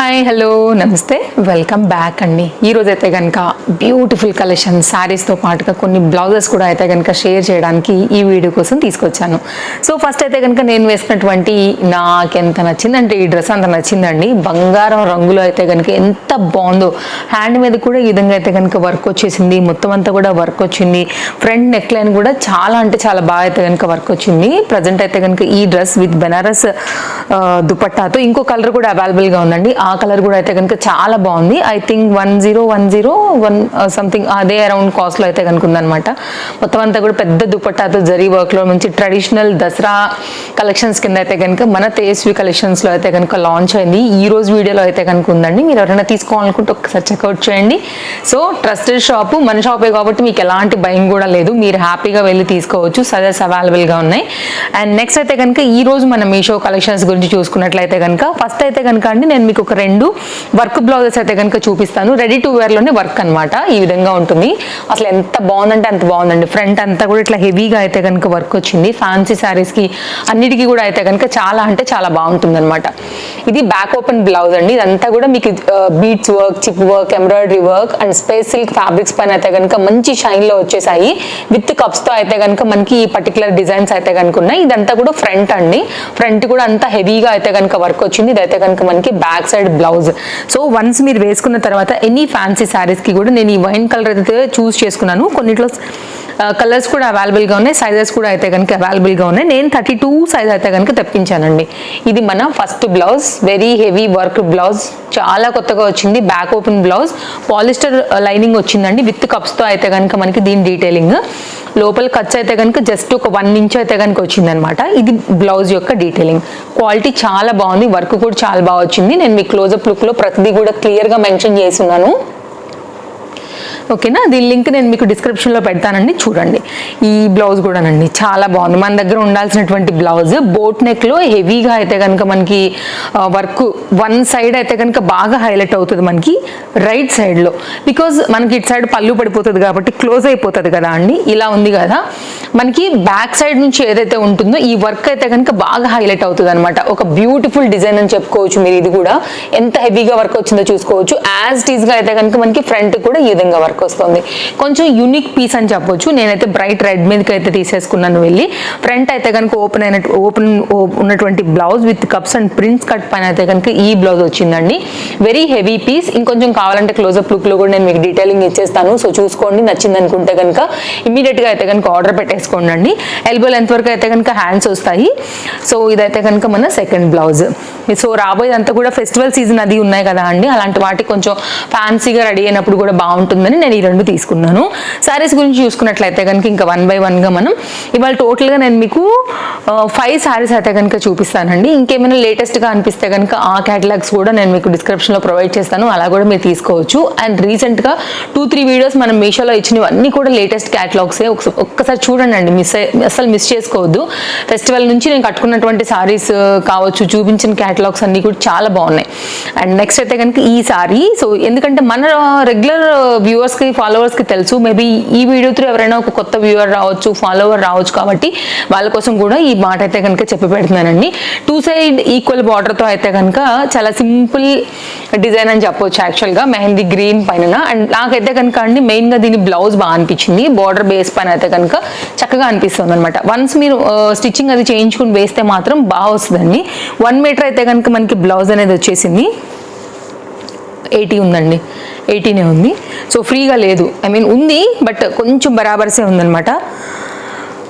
Hi hello నమస్తే. Welcome back అండి. ఈ అయితే కనుక బ్యూటిఫుల్ కలెక్షన్ శారీస్తో పాటుగా కొన్ని బ్లౌజెస్ కూడా అయితే కనుక షేర్ చేయడానికి ఈ వీడియో కోసం తీసుకొచ్చాను. సో ఫస్ట్ అయితే కనుక నేను వేసినటువంటి నాకు ఎంత నచ్చిందంటే ఈ డ్రెస్ అంత నచ్చిందండి. బంగారం రంగులో అయితే కనుక ఎంత బాగుందో హ్యాండ్ మీద కూడా ఈ విధంగా అయితే కనుక వర్క్ వచ్చేసింది. మొత్తం అంతా కూడా వర్క్ వచ్చింది. ఫ్రంట్ నెక్ లైన్ కూడా చాలా అంటే చాలా బాగా అయితే కనుక వర్క్ వచ్చింది. ప్రజెంట్ అయితే కనుక ఈ డ్రెస్ విత్ బెనారస్ దుపట్టాతో ఇంకో కలర్ కూడా అవైలబుల్గా ఉందండి. ఆ కలర్ కూడా అయితే కనుక చాలా బాగుంది. I think one zero one zero one something అదే అరౌండ్ కాస్ట్లో అయితే కనుక ఉందనమాట మొత్తం అంతా కూడా పెద్ద దుపట్టాతో జరీ వర్క్లో మంచి ట్రెడిషనల్ దసరా కలెక్షన్స్ కింద అయితే కనుక మన తేజస్వి కలెక్షన్స్లో అయితే కనుక లాంచ్ అయింది. ఈ రోజు వీడియోలో అయితే కనుక ఉందండి. మీరు ఎవరైనా తీసుకోవాలనుకుంటే ఒకసారి చెక్అవుట్ చేయండి. సో ట్రస్టెడ్ షాపు మన షాపే కాబట్టి మీకు ఎలాంటి భయం కూడా లేదు. మీరు హ్యాపీగా వెళ్ళి తీసుకోవచ్చు. సజెస్ అవైలబుల్గా ఉన్నాయి. అండ్ నెక్స్ట్ అయితే కనుక ఈ రోజు మన మీషో కలెక్షన్స్ గురించి చూసుకున్నట్లయితే కనుక ఫస్ట్ అయితే కనుక అండి నేను మీకు ఒక రెండు వర్క్ బ్లౌజెస్ అయితే కనుక చూపిస్తాను. రెడీ టు వేర్లోనే వర్క్ అనమాట ఈ విధంగా ఉంటుంది. అసలు ఎంత బాగుందంటే అంత బాగుందండి. ఫ్రంట్ అంతా కూడా ఇట్లా హెవీగా అయితే కనుక వర్క్ వచ్చింది. ఫ్యాన్సీ శారీస్కి అన్నిటికీ కూడా అయితే కనుక చాలా అంటే చాలా బాగుంటుంది అనమాట ఇది బ్యాక్ ఓపెన్ బ్లౌజ్ అండి. ఇదంతా కూడా మీకు beads work chip work embroidery work and space silk fabrics పైన అయితే కనుక మంచి షైన్లో వచ్చేసాయి. విత్ కప్స్తో అయితే కనుక మనకి ఈ పర్టికులర్ డిజైన్స్ అయితే కనుక ఉన్నాయి. ఇదంతా కూడా ఫ్రంట్ అండి. ఫ్రంట్ కూడా అంతా హెవీగా అయితే కనుక వర్క్ వచ్చింది. ఇదైతే కనుక మనకి back side blouse. So once మీరు వేసుకున్న తర్వాత ఎనీ ఫ్యాన్సీ శారీస్కి కూడా నేను ఈ వైన్ కలర్ అయితే చూస్ చేసుకున్నాను. కొన్నిట్లో కలర్స్ కూడా అవైలబుల్గా ఉన్నాయి సైజెస్ కూడా అయితే కనుక అవైలబుల్గా ఉన్నాయి. నేను థర్టీ టూ సైజ్ అయితే కనుక తెప్పించానండి. ఇది మన first blouse very heavy work blouse చాలా కొత్తగా వచ్చింది back open blouse polyester lining వచ్చిందండి విత్ కప్స్తో అయితే కనుక మనకి దీని డీటెయిలింగ్ లోపల ఖర్చు అయితే కనుక జస్ట్ ఒక వన్ ఇంచ్ అయితే కనుక వచ్చిందనమాట ఇది బ్లౌజ్ యొక్క డీటెయిలింగ్ క్వాలిటీ చాలా బాగుంది వర్క్ కూడా చాలా బాగా వచ్చింది. నేను మీ క్లోజప్ లుక్లో ప్రతిదీ కూడా క్లియర్గా మెన్షన్ చేస్తున్నాను. ఓకేనా? దీని లింక్ నేను మీకు డిస్క్రిప్షన్లో పెడతానండి చూడండి. ఈ బ్లౌజ్ కూడానండి చాలా బాగుంది. మన దగ్గర ఉండాల్సినటువంటి బ్లౌజ్ బోట్ నెక్లో హెవీగా అయితే కనుక మనకి వర్క్ వన్ సైడ్ అయితే కనుక బాగా హైలైట్ అవుతుంది మనకి రైట్ సైడ్లో. బికాజ్ మనకి ఇటు సైడ్ పళ్ళు పడిపోతుంది కాబట్టి క్లోజ్ అయిపోతుంది కదా అండి. ఇలా ఉంది కదా. మనకి బ్యాక్ సైడ్ నుంచి ఏదైతే ఉంటుందో ఈ వర్క్ అయితే కనుక బాగా హైలైట్ అవుతుంది అనమాట ఒక బ్యూటిఫుల్ డిజైన్ అని చెప్పుకోవచ్చు మీరు ఇది కూడా. ఎంత హెవీగా వర్క్ వచ్చిందో చూసుకోవచ్చు. యాజ్ టీజ్గా అయితే కనుక మనకి ఫ్రంట్ కూడా ఈ విధంగా వర్క్ వస్తుంది. కొంచెం యూనిక్ పీస్ అని చెప్పొచ్చు. నేనైతే బ్రైట్ రెడ్ మీదకి అయితే తీసేసుకున్నాను వెళ్ళి. ఫ్రంట్ అయితే కనుక ఓపెన్ అయిన ఓపెన్ ఉన్నటువంటి blouse with cups and prints cut పైన అయితే కనుక ఈ బ్లౌజ్ వచ్చిందండి. వెరీ హెవీ పీస్ ఇంకొంచెం కావాలంటే క్లోజప్ లుక్లో కూడా నేను మీకు డీటెయిలింగ్ ఇచ్చేస్తాను. సో చూసుకోండి. నచ్చింది అనుకుంటే కనుక ఇమీడియట్గా అయితే కనుక ఆర్డర్ పెట్టేసుకోండి అండి ఎల్బో లెంత్ వరకు అయితే కనుక హ్యాండ్స్ వస్తాయి. సో ఇదైతే కనుక మన సెకండ్ బ్లౌజ్ సో రాబోయేదంతా కూడా ఫెస్టివల్ సీజన్ అది ఉన్నాయి కదా అండి. అలాంటి వాటికి కొంచెం ఫ్యాన్సీగా రెడీ అయినప్పుడు కూడా బాగుంటుందని నేను నేను ఈ రెండు తీసుకున్నాను. శారీస్ గురించి చూసుకున్నట్లయితే కనుక ఇంకా వన్ బై వన్గా మనం ఇవాళ టోటల్గా నేను మీకు ఫైవ్ శారీస్ అయితే కనుక చూపిస్తానండి. ఇంకేమైనా లేటెస్ట్గా అనిపిస్తే కనుక ఆ క్యాటలాగ్స్ కూడా నేను మీకు డిస్క్రిప్షన్లో ప్రొవైడ్ చేస్తాను. అలా కూడా మీరు తీసుకోవచ్చు. అండ్ రీసెంట్గా టూ త్రీ వీడియోస్ మనం మీషోలో ఇచ్చినవి అన్నీ కూడా లేటెస్ట్ క్యాటలాగ్సే ఒక్కసారి చూడండి మిస్ అసలు మిస్ చేసుకోవద్దు. ఫెస్టివల్ నుంచి నేను కట్టుకున్నటువంటి శారీస్ కావచ్చు చూపించిన క్యాటలాగ్స్ అన్నీ కూడా చాలా బాగున్నాయి. అండ్ నెక్స్ట్ అయితే కనుక ఈ సారీ సో ఎందుకంటే మన రెగ్యులర్ వ్యూవర్స్కి ఫాలోవర్స్కి తెలుసు. మేబీ ఈ వీడియో త్రూ ఎవరైనా ఒక కొత్త వ్యూవర్ రావచ్చు ఫాలోవర్ రావచ్చు కాబట్టి వాళ్ళ కోసం కూడా ఈ మాట అయితే కనుక చెప్పి పెడుతున్నానండి. టూ సైడ్ ఈక్వల్ బార్డర్తో అయితే కనుక చాలా సింపుల్ డిజైన్ అని చెప్పొచ్చు యాక్చువల్గా. మెహందీ గ్రీన్ పైన అండ్ నాకైతే కనుక అండి మెయిన్గా దీని బ్లౌజ్ బాగా అనిపించింది. బార్డర్ బేస్ పైన అయితే కనుక చక్కగా అనిపిస్తుంది అనమాట వన్స్ మీరు స్టిచ్చింగ్ అది చేయించుకుని వేస్తే మాత్రం బాగా వస్తుందండి. వన్ మీటర్ అయితే కనుక మనకి బ్లౌజ్ అనేది వచ్చేసింది. ఎయిటీ ఉందండి. ఎయిటీనే ఉంది. సో ఫ్రీగా లేదు. ఐ మీన్ ఉంది బట్ కొంచెం బరాబర్సే ఉందన్నమాట.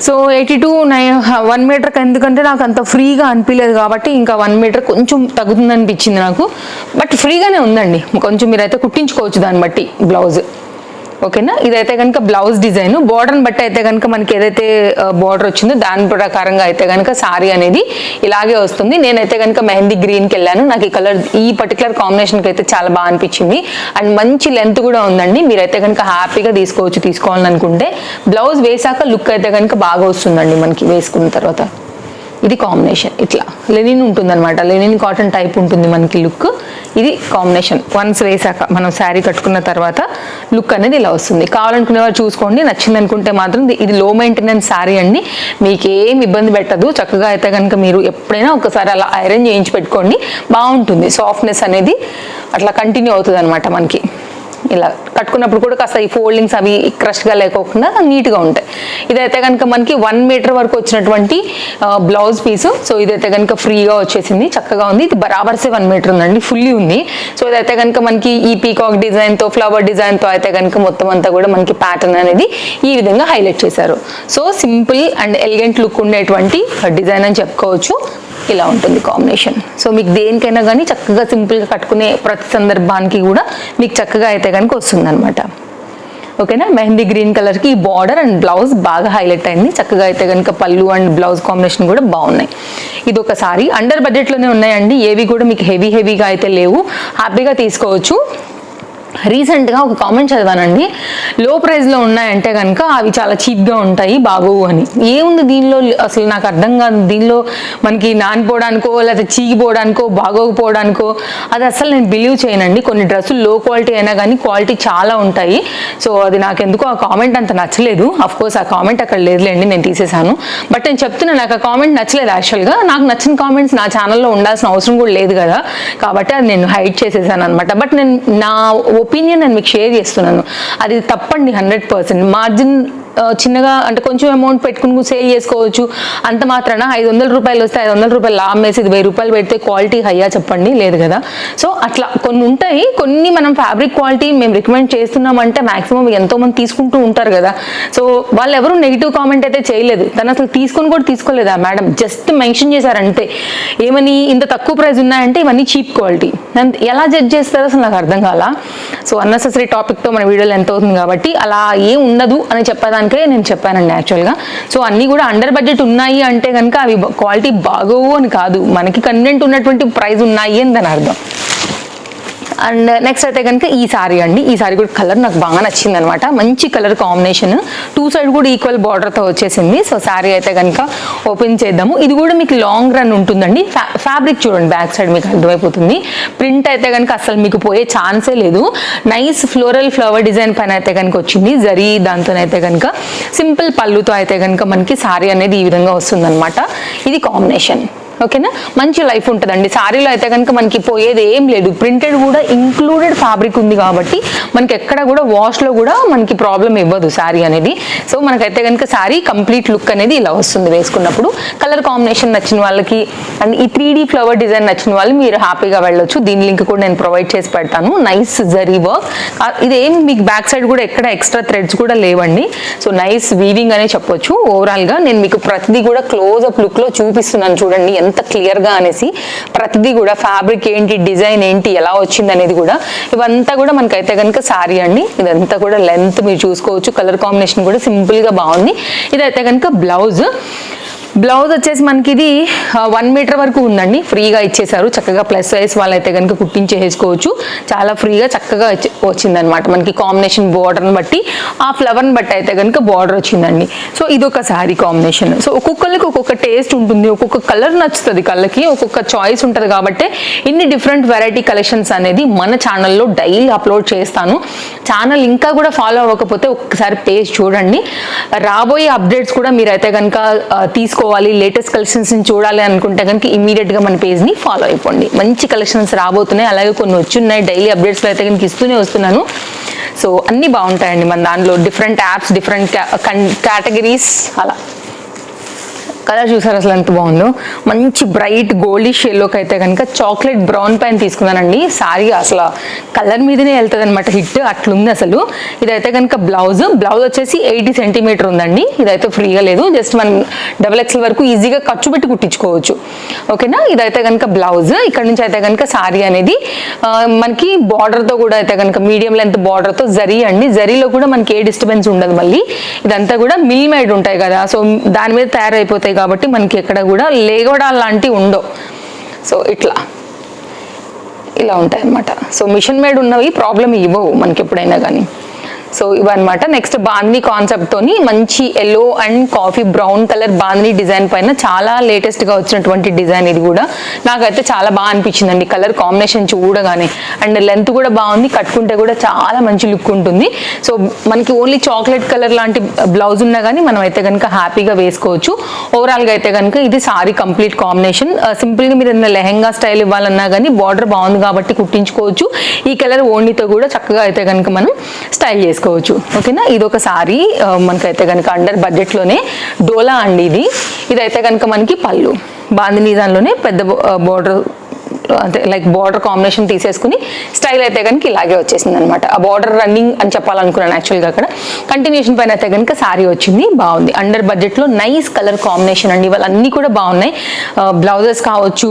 So eighty two nine one మీటర్కి ఎందుకంటే నాకు అంత ఫ్రీగా అనిపించలేదు కాబట్టి ఇంకా వన్ మీటర్ కొంచెం తగ్గుతుంది అనిపించింది నాకు. బట్ ఫ్రీగానే ఉందండి. కొంచెం మీరైతే కుట్టించుకోవచ్చు దాన్ని బట్టి బ్లౌజ్. ఓకేనా? ఇదైతే కనుక బ్లౌజ్ డిజైన్. బోర్డర్ని బట్టి అయితే కనుక మనకి ఏదైతే బోర్డర్ వచ్చిందో దాని ప్రకారంగా అయితే కనుక సారీ అనేది ఇలాగే వస్తుంది. నేనైతే కనుక మెహందీ గ్రీన్కి వెళ్ళాను. నాకు ఈ కలర్ ఈ పర్టికులర్ కాంబినేషన్కి అయితే చాలా బాగా అనిపించింది. అండ్ మంచి లెంత్ కూడా ఉందండి. మీరైతే కనుక హ్యాపీగా తీసుకోవచ్చు తీసుకోవాలనుకుంటే. బ్లౌజ్ వేసాక లుక్ అయితే కనుక బాగా వస్తుందండి మనకి వేసుకున్న తర్వాత. ఇది కాంబినేషన్ ఇట్లా. లెనిన్ ఉంటుందన్నమాట. లెనిన్ కాటన్ టైప్ ఉంటుంది మనకి లుక్ ఇది కాంబినేషన్ వన్స్ వేసాక మనం శారీ కట్టుకున్న తర్వాత లుక్ అనేది ఇలా వస్తుంది. కావాలనుకునే వారు చూసుకోండి. నచ్చింది అనుకుంటే మాత్రం ఇది- ఇది లో మెయింటెనెన్స్ శారీ అండి. మీకు ఏం ఇబ్బంది పెట్టదు. చక్కగా అయితే కనుక మీరు ఎప్పుడైనా ఒకసారి అలా ఐరన్ చేయించి పెట్టుకోండి. బాగుంటుంది. సాఫ్ట్నెస్ అనేది అట్లా కంటిన్యూ అవుతుంది అనమాట మనకి. ఇలా కట్టుకున్నప్పుడు కూడా కాస్త ఈ ఫోల్డింగ్స్ అవి క్రష్గా లేకోకుండా నీట్గా ఉంటాయి. ఇదైతే కనుక మనకి వన్ మీటర్ వరకు వచ్చినటువంటి బ్లౌజ్ పీసు. సో ఇదైతే కనుక ఫ్రీగా వచ్చేసింది. చక్కగా ఉంది. ఇది బరాబర్సే వన్ మీటర్ ఉందండి. ఫుల్లీ ఉంది. సో ఇదైతే కనుక మనకి ఈ పీకాక్ డిజైన్తో ఫ్లవర్ డిజైన్తో అయితే కనుక మొత్తం అంతా కూడా మనకి ప్యాటర్న్ అనేది ఈ విధంగా హైలైట్ చేశారు. So simple and elegant look ఉండేటువంటి డిజైన్ అని చెప్పుకోవచ్చు. ఇలా ఉంటుంది కాంబినేషన్. సో మీకు దేనికైనా కానీ చక్కగా సింపుల్గా కట్టుకునే ప్రతి సందర్భానికి కూడా మీకు చక్కగా అయితే కనుక వస్తుంది అనమాట ఓకేనా? మెహందీ గ్రీన్ కలర్కి ఈ బార్డర్ అండ్ బ్లౌజ్ బాగా హైలైట్ అయింది. చక్కగా అయితే కనుక పళ్ళు అండ్ బ్లౌజ్ కాంబినేషన్ కూడా బాగున్నాయి. ఇది ఒక సారీ. అండర్ బడ్జెట్లోనే ఉన్నాయండి. ఏవి కూడా మీకు హెవీ హెవీగా అయితే లేవు. హ్యాపీగా తీసుకోవచ్చు. రీసెంట్గా ఒక కామెంట్ చదివానండి. లో ప్రైస్లో ఉన్నాయంటే కనుక అవి చాలా చీప్గా ఉంటాయి బాగోవు అని. ఏముంది దీనిలో? అసలు నాకు అర్థం కాదు. దీనిలో మనకి నానిపోవడానికో లేకపోతే చీగిపోవడానికో బాగోకపోవడానికో అది అసలు నేను బిలీవ్ చేయనండి. కొన్ని డ్రెస్సులు లో క్వాలిటీ అయినా కానీ క్వాలిటీ చాలా ఉంటాయి. సో అది నాకు ఎందుకో ఆ కామెంట్ అంత నచ్చలేదు. అఫ్ కోర్స్ ఆ కామెంట్ అక్కడ లేదులేండి నేను తీసేశాను. బట్ నేను చెప్తున్నా నాకు ఆ కామెంట్ నచ్చలేదు యాక్చువల్గా నాకు నచ్చిన కామెంట్స్ నా ఛానల్లో ఉండాల్సిన అవసరం కూడా లేదు కదా. కాబట్టి అది నేను హైడ్ చేసేసాను అనమాట బట్ నేను నా ఒపీనియన్ నేను మీకు షేర్ చేస్తున్నాను. అది తప్పండి హండ్రెడ్ పర్సెంట్. మార్జిన్ చిన్నగా అంటే కొంచెం అమౌంట్ పెట్టుకుని సేల్ చేసుకోవచ్చు. అంత మాత్రాన ఐదు వందల రూపాయలు వస్తే ఐదు వందల రూపాయలు లాభం వేసి ఇది వెయ్యి రూపాయలు పెడితే క్వాలిటీ హయ్యా చెప్పండి? లేదు కదా? సో అట్లా కొన్ని ఉంటాయి. కొన్ని మనం ఫ్యాబ్రిక్ క్వాలిటీ మేము రికమెండ్ చేస్తున్నామంటే మాక్సిమం ఎంతో మంది తీసుకుంటూ ఉంటారు కదా? సో వాళ్ళు ఎవరు నెగిటివ్ కామెంట్ అయితే చేయలేదు. తను అసలు తీసుకొని కూడా తీసుకోలేదా మేడం? జస్ట్ మెన్షన్ చేశారంటే ఏమని ఇంత తక్కువ ప్రైస్ ఉన్నాయంటే ఇవన్నీ చీప్ క్వాలిటీ ఎలా జడ్జ్ చేస్తారో అసలు నాకు అర్థం కాల? సో అన్నెసరీ టాపిక్తో మన వీడియోలో ఎంత అవుతుంది కాబట్టి అలా ఏం ఉండదు అని చెప్పేదానికి నేను చెప్పానండి యాక్చువల్గా సో అన్నీ కూడా అండర్ బడ్జెట్ ఉన్నాయి అంటే కనుక అవి క్వాలిటీ బాగోవు అని కాదు. మనకి కన్వెంట్ ఉన్నటువంటి ప్రైస్ ఉన్నాయి అని దాని అర్థం. అండ్ నెక్స్ట్ uh, అయితే కనుక ఈ సారీ అండి. ఈ సారీ కూడా కలర్ నాకు బాగా నచ్చింది అనమాట మంచి కలర్ కాంబినేషన్ టూ సైడ్ కూడా ఈక్వల్ బార్డర్తో వచ్చేసింది. సో సారీ అయితే కనుక ఓపెన్ చేద్దాము. ఇది కూడా మీకు లాంగ్ రన్ ఉంటుందండి. ఫ్యాబ్రిక్ చూడండి బ్యాక్ సైడ్ మీకు అర్థమైపోతుంది. ప్రింట్ అయితే కనుక అసలు మీకు పోయే ఛాన్సే లేదు. నైస్ ఫ్లోరల్ ఫ్లవర్ డిజైన్ పైన అయితే కనుక వచ్చింది. జరీ దాంతోనైతే కనుక సింపుల్ పళ్ళుతో అయితే కనుక మనకి సారీ అనేది ఈ విధంగా వస్తుందన్నమాట ఇది కాంబినేషన్ ఓకేనా? మంచి లైఫ్ ఉంటుందండి. సారీలో అయితే కనుక మనకి పోయేది ఏం లేదు. ప్రింటెడ్ కూడా ఇంక్లూడెడ్ ఫ్యాబ్రిక్ ఉంది కాబట్టి మనకి ఎక్కడ కూడా వాష్లో కూడా మనకి ప్రాబ్లం ఇవ్వదు శారీ అనేది. సో మనకైతే కనుక శారీ కంప్లీట్ లుక్ అనేది ఇలా వస్తుంది వేసుకున్నప్పుడు. కలర్ కాంబినేషన్ నచ్చిన వాళ్ళకి అండ్ ఈ త్రీ ఫ్లవర్ డిజైన్ నచ్చిన వాళ్ళు మీరు హ్యాపీగా వెళ్ళొచ్చు. దీని లింక్ కూడా నేను ప్రొవైడ్ చేసి పెడతాను. నైస్ జరీ వర్క్ ఇదేం మీకు బ్యాక్ సైడ్ కూడా ఎక్కడ ఎక్స్ట్రా థ్రెడ్స్ కూడా లేవండి. సో నైస్ వీవింగ్ అనే చెప్పొచ్చు. ఓవరాల్గా నేను మీకు ప్రతిదీ కూడా క్లోజ్ అప్ లుక్లో చూపిస్తున్నాను చూడండి. అంత క్లియర్గా అనేసి ప్రతిదీ కూడా ఫ్యాబ్రిక్ ఏంటి డిజైన్ ఏంటి ఎలా వచ్చింది అనేది కూడా ఇవంతా కూడా మనకైతే కనుక సారీ అండి. ఇదంతా కూడా లెంత్ మీరు చూసుకోవచ్చు. కలర్ కాంబినేషన్ కూడా సింపుల్గా బాగుంది. ఇదైతే కనుక బ్లౌజ్. బ్లౌజ్ వచ్చేసి మనకి ఇది వన్ మీటర్ వరకు ఉందండి. ఫ్రీగా ఇచ్చేసారు చక్కగా ప్లస్ సైజ్ వాళ్ళైతే కనుక కుట్టించేసుకోవచ్చు. చాలా ఫ్రీగా చక్కగా వచ్చిందనమాట మనకి కాంబినేషన్ బార్డర్ని బట్టి ఆ ఫ్లవర్ని బట్టి అయితే కనుక బార్డర్ వచ్చిందండి. సో ఇది ఒక శారీ కాంబినేషన్ సో ఒక్కొక్కరికి ఒక్కొక్క టేస్ట్ ఉంటుంది. ఒక్కొక్క కలర్ నచ్చుతుంది కళ్ళకి. ఒక్కొక్క చాయిస్ ఉంటుంది కాబట్టి ఇన్ని డిఫరెంట్ వెరైటీ కలెక్షన్స్ అనేది మన ఛానల్లో డైలీ అప్లోడ్ చేస్తాను. ఛానల్ ఇంకా కూడా ఫాలో అవ్వకపోతే ఒక్కసారి పేజ్ చూడండి. రాబోయే అప్డేట్స్ కూడా మీరైతే కనుక తీసుకో తెలుసుకోవాలి లేటెస్ట్ కలెక్షన్స్ చూడాలి అనుకుంటే కనుక ఇమీడియట్గా మన పేజ్ని ఫాలో అయిపోండి. మంచి కలెక్షన్స్ రాబోతున్నాయి అలాగే కొన్ని వచ్చున్నాయి డైలీ అప్డేట్స్లో అయితే కనుక ఇస్తూనే వస్తున్నాను. సో అన్నీ బాగుంటాయండి మన దాంట్లో. డిఫరెంట్ యాప్స్ డిఫరెంట్ కేటగిరీస్ అలా. కలర్ చూసారు అసలు ఎంత బాగుందో? మంచి బ్రైట్ గోల్డిష్ ఎల్లోకి అయితే కనుక చాక్లెట్ బ్రౌన్ పైన తీసుకున్నానండి. సారీ అసలు కలర్ మీదనే వెళ్తుంది అనమాట హిట్ అట్లుంది అసలు. ఇదైతే కనుక బ్లౌజ్. బ్లౌజ్ వచ్చేసి ఎయిటీ సెంటీమీటర్ ఉందండి. ఇదైతే ఫ్రీగా లేదు. జస్ట్ మనం డబల్ ఎక్స్ఎల్ వరకు ఈజీగా ఖర్చు పెట్టి కుట్టించుకోవచ్చు. ఓకేనా? ఇదైతే కనుక బ్లౌజ్. ఇక్కడ నుంచి అయితే కనుక సారీ అనేది మనకి బార్డర్తో కూడా అయితే కనుక మీడియం లెంత్ బార్డర్తో జరీ అండి. జరీలో కూడా మనకి ఏ డిస్టర్బెన్స్ ఉండదు మళ్ళీ. ఇదంతా కూడా మిల్ మేడ్ ఉంటాయి కదా. సో దాని మీద తయారైపోతాయి కాబట్టి మనకి ఎక్కడ కూడా లేగవడాలు లాంటివి ఉండవు. సో ఇట్లా. ఇలా ఉంటాయి అన్నమాట సో మిషన్ మేడ్ ఉన్నవి ప్రాబ్లం ఇవ్వవు మనకి ఎప్పుడైనా కానీ. సో ఇవన్నమాట. నెక్స్ట్ బాందిని కాన్సెప్ట్ తోని మంచి yellow and coffee brown colour bandhani design పైన చాలా లేటెస్ట్గా వచ్చినటువంటి డిజైన్ ఇది కూడా. నాకైతే చాలా బాగా అనిపించిందండి కలర్ కాంబినేషన్ చూడగానే. అండ్ లెంత్ కూడా బాగుంది కట్టుకుంటే కూడా చాలా మంచి లుక్ ఉంటుంది. సో మనకి ఓన్లీ చాక్లెట్ కలర్ లాంటి బ్లౌజ్ ఉన్నా కానీ మనం అయితే కనుక హ్యాపీగా వేసుకోవచ్చు. ఓవరాల్గా అయితే కనుక ఇది సారీ కంప్లీట్ కాంబినేషన్ సింపుల్గా మీరు ఏదైనా లెహెంగా స్టైల్ ఇవ్వాలన్నా కానీ బార్డర్ బాగుంది కాబట్టి కుట్టించుకోవచ్చు. ఈ కలర్ ఓన్లీతో కూడా చక్కగా అయితే కనుక మనం స్టైల్ చేసుకోవచ్చు. ఓకేనా? ఇది ఒక సారీ మనకైతే కనుక అండర్ బడ్జెట్లోనే డోలా అండి ఇది. ఇదైతే కనుక మనకి పళ్ళు. బాందిని దానిలోనే పెద్ద బోర్డర్ అంటే లైక్ బార్డర్ కాంబినేషన్ తీసేసుకుని స్టైల్ అయితే కనుక ఇలాగే వచ్చేసింది అనమాట ఆ బార్డర్ రన్నింగ్ అని చెప్పాలనుకున్నాను యాక్చువల్గా అక్కడ. కంటిన్యూషన్ పైన అయితే కనుక సారీ వచ్చింది. బాగుంది. అండర్ బడ్జెట్లో నైస్ కలర్ కాంబినేషన్ అండి. ఇవాళ అన్నీ కూడా బాగున్నాయి. బ్లౌజెస్ కావచ్చు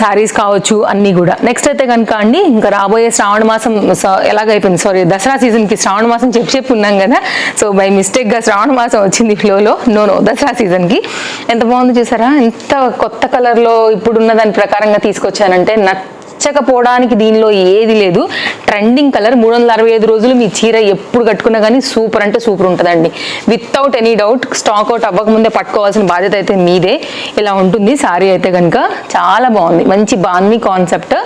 శారీస్ కావచ్చు అన్నీ కూడా. నెక్స్ట్ అయితే కనుక అండి ఇంకా రాబోయే శ్రావణ మాసం ఎలాగైపోయింది? సారీ దసరా సీజన్కి శ్రావణ మాసం చెప్పి చెప్పి ఉన్నాం కదా. సో బై మిస్టేక్గా శ్రావణ మాసం వచ్చింది ఫ్లోలో నో నో దసరా సీజన్కి ఎంత బాగుంది చూసారా? ఎంత కొత్త కలర్లో ఇప్పుడున్న దాని ప్రకారంగా తీసుకొచ్చానంటే నచ్చకపోవడానికి దీనిలో ఏది లేదు. ట్రెండింగ్ కలర్ మూడు వందల అరవై ఐదు రోజులు మీ చీర ఎప్పుడు కట్టుకున్నా కానీ సూపర్ అంటే సూపర్ ఉంటుందండి. Without any doubt stock out అవ్వకముందే పట్టుకోవాల్సిన బాధ్యత అయితే మీదే. ఇలా ఉంటుంది సారీ అయితే కనుక చాలా బాగుంది. మంచి బాగుంది concept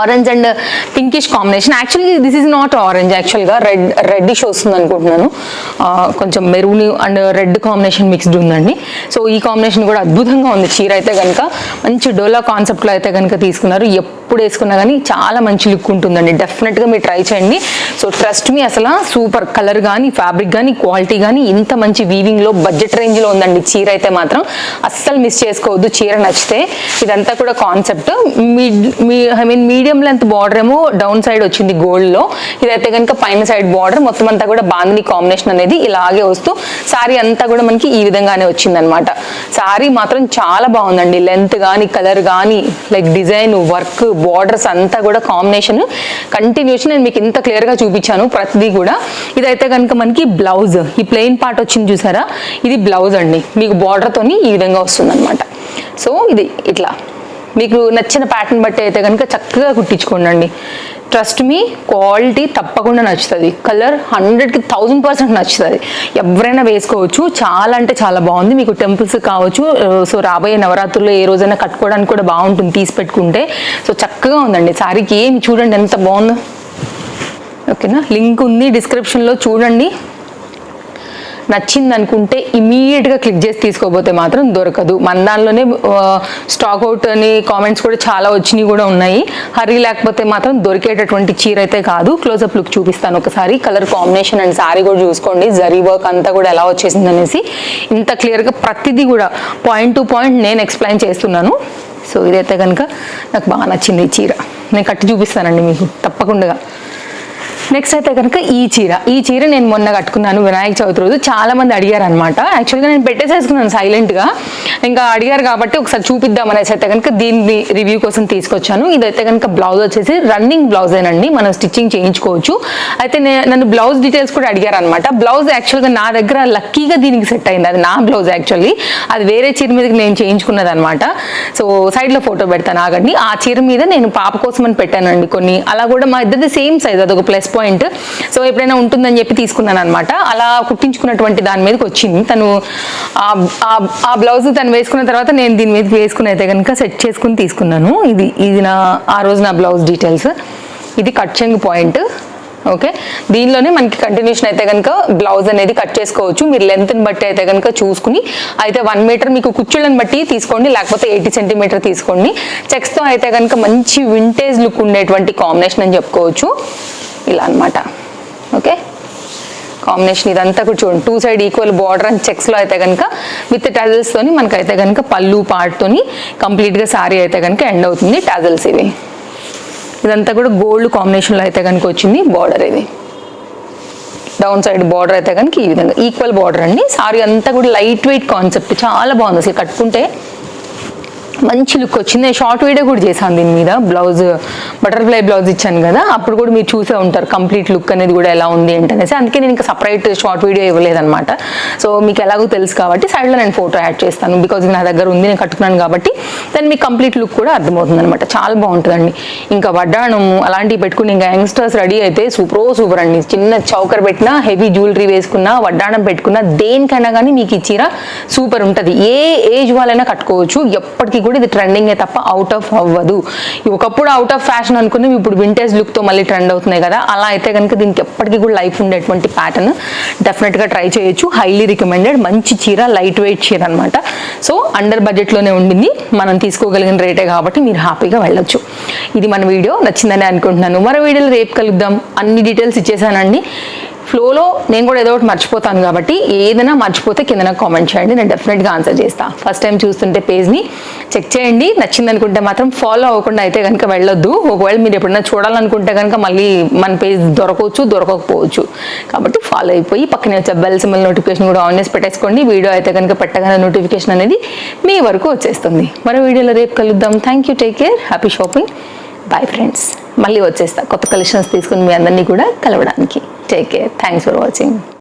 orange and pinkish combination actually this is not orange యాక్చువల్గా రెడ్ రెడ్డిష్ వస్తుంది అనుకుంటున్నాను. కొంచెం maroon and red combination mixed ఉందండి. సో ఈ కాంబినేషన్ కూడా అద్భుతంగా ఉంది. చీర అయితే కనుక మంచి డోలా కాన్సెప్ట్లో అయితే కనుక తీసుకున్నారు. ఎప్పుడు వేసుకున్నా కానీ చాలా మంచి లుక్ ఉంటుందండి. డెఫినెట్గా మీరు ట్రై చేయండి. సో ట్రస్ట్ మీ అసలు సూపర్ కలర్ కానీ ఫ్యాబ్రిక్ కానీ క్వాలిటీ కానీ ఇంత మంచి వీవింగ్లో బడ్జెట్ రేంజ్లో ఉందండి. చీర అయితే మాత్రం అస్సలు మిస్ చేసుకోవద్దు. చీర నచ్చితే ఇదంతా కూడా కాన్సెప్ట్ మీ మీ ఐ మీన్ మీ మీడియం లెంత్ బార్డర్ ఏమో డౌన్ సైడ్ వచ్చింది గోల్డ్లో. ఇదైతే కనుక పైన సైడ్ బార్డర్. మొత్తం అంతా కూడా బాందిని కాంబినేషన్ అనేది ఇలాగే వస్తూ సారీ అంతా కూడా మనకి ఈ విధంగానే వచ్చింది అనమాట సారీ మాత్రం చాలా బాగుందండి. లెంత్ కానీ కలర్ కానీ లైక్ డిజైన్ వర్క్ బార్డర్స్ అంతా కూడా కాంబినేషన్ కంటిన్యూషన్ నేను మీకు ఇంత క్లియర్గా చూపించాను ప్రతిదీ కూడా. ఇదైతే కనుక మనకి బ్లౌజ్ ఈ ప్లెయిన్ పార్ట్ వచ్చింది చూసారా? ఇది బ్లౌజ్ అండి. మీకు బార్డర్తోని తోని ఈ విధంగా వస్తుంది సో ఇది ఇట్లా. మీకు నచ్చిన ప్యాటర్న్ బట్టి అయితే కనుక చక్కగా కుట్టించుకోండి ట్రస్ట్ మీ క్వాలిటీ తప్పకుండా నచ్చుతుంది. కలర్ హండ్రెడ్కి థౌజండ్ పర్సెంట్ నచ్చుతుంది. ఎవరైనా వేసుకోవచ్చు. చాలా అంటే చాలా బాగుంది. మీకు టెంపుల్స్ కావచ్చు సో రాబోయే నవరాత్రుల్లో ఏ రోజైనా కట్టుకోవడానికి కూడా బాగుంటుంది తీసి పెట్టుకుంటే. సో చక్కగా ఉందండి. సారీకి ఏమి చూడండి ఎంత బాగుందో. ఓకేనా లింక్ ఉంది డిస్క్రిప్షన్లో చూడండి. నచ్చింది అనుకుంటే ఇమీడియట్గా క్లిక్ చేసి తీసుకోపోతే మాత్రం దొరకదు. మన దానిలోనే స్టాక్ అవుట్ అని కామెంట్స్ కూడా చాలా వచ్చినాయి కూడా ఉన్నాయి. హరీ లేకపోతే మాత్రం దొరికేటటువంటి చీర అయితే కాదు. క్లోజప్ లుక్ చూపిస్తాను ఒకసారి. కలర్ కాంబినేషన్ అండ్ సారీ కూడా చూసుకోండి. జరీ వర్క్ అంతా కూడా ఎలా వచ్చేసింది అనేసి. ఇంత క్లియర్గా ప్రతిదీ కూడా పాయింట్ టు పాయింట్ నేను ఎక్స్ప్లెయిన్ చేస్తున్నాను. సో ఇదైతే కనుక నాకు బాగా నచ్చింది ఈ చీర. నేను కట్టి చూపిస్తానండి మీకు. తప్పకుండా. నెక్స్ట్ అయితే కనుక ఈ చీర. ఈ చీర నేను మొన్న కట్టుకున్నాను వినాయక చవితి రోజు. చాలా మంది అడిగారు అనమాట యాక్చువల్గా నేను పెట్టేసేసుకున్నాను సైలెంట్గా ఇంకా అడిగారు కాబట్టి ఒకసారి చూపిద్దాం అనేసి అయితే కనుక దీన్ని రివ్యూ కోసం తీసుకొచ్చాను. ఇదైతే కనుక బ్లౌజ్ వచ్చేసి రన్నింగ్ బ్లౌజేనండి మనం స్టిచ్చింగ్ చేయించుకోవచ్చు. అయితే నన్ను బ్లౌజ్ డీటెయిల్స్ కూడా అడిగారు అనమాట బ్లౌజ్ యాక్చువల్గా నా దగ్గర లక్కీగా దీనికి సెట్ అయింది. అది నా బ్లౌజ్ యాక్చువల్లీ అది వేరే చీర మీదకి నేను చేయించుకున్నది అనమాట సో సైడ్లో ఫోటో పెడతాను. ఆగండి. ఆ చీర మీద నేను పాప కోసం అని పెట్టానండి కొన్ని. అలా కూడా మా ఇద్దరిది సేమ్ సైజ్ అదొక ప్లస్ పాయింట్ సో ఎప్పుడైనా ఉంటుందని చెప్పి తీసుకున్నాను అనమాట అలా కుట్టించుకున్నటువంటి దాని మీదకి వచ్చింది. తను ఆ- ఆ- బ్లౌజ్ తను వేసుకున్న తర్వాత నేను దీని మీదకి వేసుకుని అయితే కనుక సెట్ చేసుకుని తీసుకున్నాను. ఇది ఇది నా ఆ రోజు నా బ్లౌజ్ డీటెయిల్స్ ఇది కట్ చెంగు పాయింట్ ఓకే దీనిలోనే మనకి కంటిన్యూషన్ అయితే కనుక బ్లౌజ్ అనేది కట్ చేసుకోవచ్చు. మీరు లెంత్ని బట్టి అయితే కనుక చూసుకుని అయితే వన్ మీటర్ మీకు కుచ్చుళ్ళని బట్టి తీసుకోండి లేకపోతే ఎయిటీ సెంటీమీటర్ తీసుకోండి. చెక్స్తో అయితే కనుక మంచి వింటేజ్ లుక్ ఉండేటువంటి కాంబినేషన్ అని చెప్పుకోవచ్చు. ఇలా అన్నమాట. ఓకే? కాంబినేషన్ ఇదంతా కూడా చూడండి. Two side equal border and చెక్స్లో అయితే కనుక విత్ టజల్స్తోని మనకైతే కనుక పళ్ళు పాటుతోని కంప్లీట్గా సారీ అయితే కనుక ఎండ్ అవుతుంది టజల్స్ ఇవి. ఇదంతా కూడా గోల్డ్ కాంబినేషన్లో అయితే కనుక వచ్చింది బార్డర్ ఇది. డౌన్ సైడ్ బార్డర్ అయితే కనుక ఈ విధంగా ఈక్వల్ బార్డర్ అండి. సారీ అంతా కూడా లైట్ వెయిట్ కాన్సెప్ట్ చాలా బాగుంది అసలు. కట్టుకుంటే మంచి లుక్ వచ్చింది. నేను షార్ట్ వీడియో కూడా చేశాను దీని మీద. బ్లౌజ్ బటర్ఫ్లై బ్లౌజ్ ఇచ్చాను కదా అప్పుడు కూడా మీరు చూసే ఉంటారు. కంప్లీట్ లుక్ అనేది కూడా ఎలా ఉంది ఏంటనేసి. అందుకే నేను ఇంకా సపరేట్ షార్ట్ వీడియో ఇవ్వలేదన్నమాట. సో మీకు ఎలాగో తెలుసు కాబట్టి సైడ్లో నేను ఫోటో యాడ్ చేస్తాను. బికాజ్ నా దగ్గర ఉంది నేను కట్టుకున్నాను కాబట్టి దాని మీకు కంప్లీట్ లుక్ కూడా అర్థమవుతుంది అనమాట చాలా బాగుంటుందండి. ఇంకా వడ్డాణము అలాంటివి పెట్టుకుని ఇంకా యంగ్స్టర్స్ రెడీ అయితే సూపర్ సూపర్ అండి. చిన్న చౌకర్ పెట్టినా హెవీ జ్యువెలరీ వేసుకున్నా వడ్డాణం పెట్టుకున్నా దేనికైనా కానీ మీకు ఈ చీర సూపర్ ఉంటుంది. ఏ ఏజ్ వాళ్ళైనా కట్టుకోవచ్చు. ఎప్పటికీ కూడా ఇది ట్రెండింగే తప్ప అవుట్ ఆఫ్ అవ్వదు. ఒకప్పుడు అవుట్ ఆఫ్ ఫ్యాషన్ అనుకుని ఇప్పుడు వింటేజ్ లుక్తో మళ్ళీ ట్రెండ్ అవుతున్నాయి కదా. అలా అయితే కనుక దీనికి ఎప్పటికీ కూడా లైఫ్ ఉండేటువంటి ప్యాటర్న్ డెఫినెట్గా ట్రై చేయొచ్చు. హైలీ రికమెండెడ్ మంచి చీర లైట్ వెయిట్ చీర అనమాట సో అండర్ బడ్జెట్లోనే ఉండింది. మనం తీసుకోగలిగిన రేటే కాబట్టి మీరు హ్యాపీగా వెళ్ళొచ్చు. ఇది మన వీడియో నచ్చిందని అనుకుంటున్నాను. మరో వీడియోలో రేపు కలుద్దాం. అన్ని డీటెయిల్స్ ఇచ్చేసానండి ఫ్లోలో నేను కూడా ఏదో ఒకటి మర్చిపోతాను కాబట్టి ఏదైనా మర్చిపోతే కింద నాకు కామెంట్ చేయండి. నేను డెఫినెట్గా ఆన్సర్ చేస్తాను ఫస్ట్ టైం చూస్తుంటే పేజ్ని చెక్ చేయండి. నచ్చింది అనుకుంటే మాత్రం ఫాలో అవ్వకుండా అయితే కనుక వెళ్ళొద్దు. ఒకవేళ మీరు ఎప్పుడైనా చూడాలనుకుంటే కనుక మళ్ళీ మన పేజ్ దొరకవచ్చు దొరకకపోవచ్చు. కాబట్టి ఫాలో అయిపోయి పక్కనే వచ్చే బెల్ సింబల్ నోటిఫికేషన్ కూడా ఆన్ చేసి పెట్టేసుకోండి. వీడియో అయితే కనుక పెట్టగానే నోటిఫికేషన్ అనేది మీ వరకు వచ్చేస్తుంది. మరో వీడియోలో రేపు కలుద్దాం. Thank you take care happy shopping bye friends మళ్ళీ వచ్చేస్తా. కొత్త కలెక్షన్స్ తీసుకుని మీ అందరినీ కూడా కలవడానికి. Take care thanks for watching